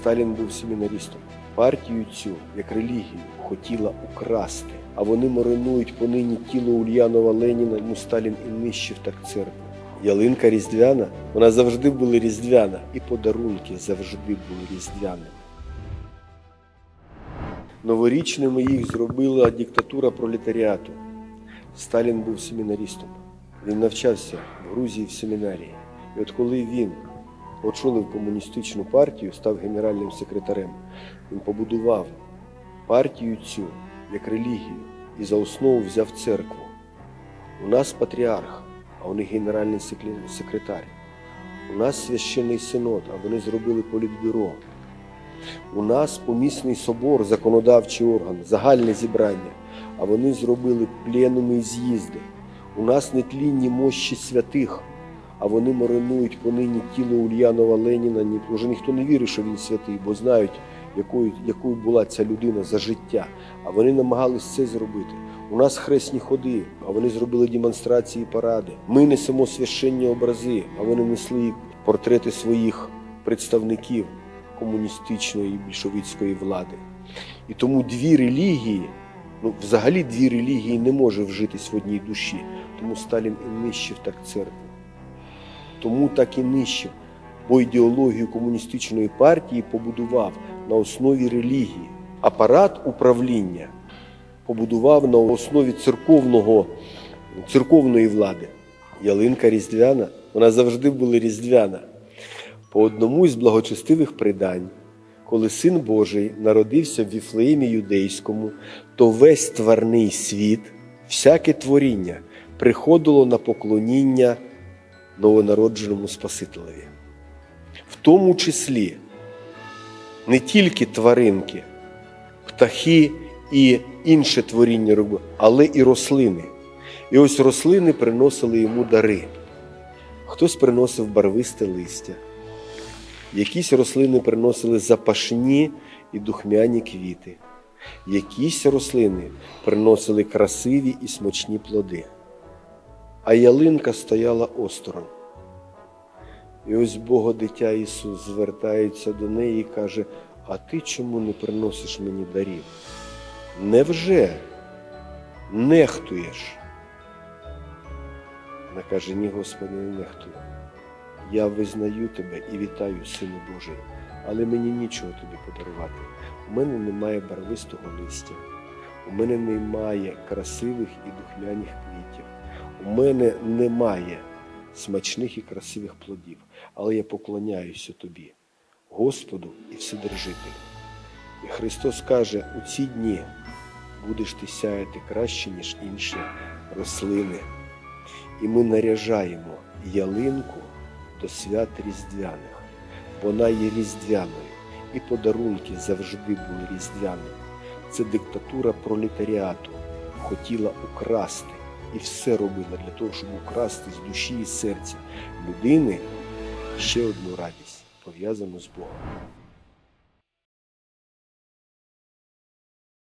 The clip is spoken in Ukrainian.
Сталін був семінаристом. Партію цю, як релігію, хотіла украсти, а вони маринують понині тіло Ульянова Леніна, ну Сталін і нищив так церкву. Ялинка різдвяна, вона завжди була різдвяна, і подарунки завжди були різдвяними. Новорічними їх зробила диктатура пролетаріату. Сталін був семінаристом. Він навчався в Грузії в семінарії. І от коли він очолив комуністичну партію, став генеральним секретарем, він побудував партію цю як релігію і за основу взяв церкву. У нас патріарх, а них генеральний секретар. У нас священний синод, а вони зробили політбюро. У нас помісний собор, законодавчий орган, загальне зібрання, а вони зробили пленуми і з'їзди. У нас нетлінні мощі святих, а вони маринують понині тіло Ульянова Леніна. Ні- Уже ніхто не вірить, що він святий, бо знають, якою, якою була ця людина за життя. А вони намагались це зробити. У нас хресні ходи, а вони зробили демонстрації паради. Ми несемо священні образи, а вони несли портрети своїх представників комуністичної і більшовицької влади. І тому дві релігії, ну взагалі дві релігії не може вжитись в одній душі. Тому Сталін і нищив так церкву. Тому так і нищив, бо ідеологію комуністичної партії побудував на основі релігії. Апарат управління побудував на основі церковного, церковної влади. Ялинка різдвяна, вона завжди була різдвяна. По одному із благочестивих придань, коли Син Божий народився в Віфлеємі юдейському, то весь тварний світ, всяке творіння приходило на поклоніння новонародженому Спасителеві. В тому числі не тільки тваринки, птахи і інше творіння робили, але і рослини. І ось рослини приносили йому дари. Хтось приносив барвисте листя, якісь рослини приносили запашні і духмяні квіти, якісь рослини приносили красиві і смачні плоди. А ялинка стояла осторонь. І ось Богодитя Ісус звертається до неї і каже: А ти чому не приносиш мені дарів? Невже нехтуєш? Вона каже: Ні, Господи, не нехтую. Я визнаю тебе і вітаю, Сину Божий, але мені нічого тобі подарувати. У мене немає барвистого листя, у мене немає красивих і духмяних квітів, у мене немає смачних і красивих плодів, але я поклоняюся тобі, Господу і Вседержителю. І Христос каже, у ці дні будеш ти сяяти краще, ніж інші рослини. І ми наряжаємо ялинку до свят різдвяних. Вона є різдвяною, і подарунки завжди були різдвяними. Це диктатура пролетаріату хотіла украсти і все робила для того, щоб украсти з душі і серця людини ще одну радість, пов'язану з Богом.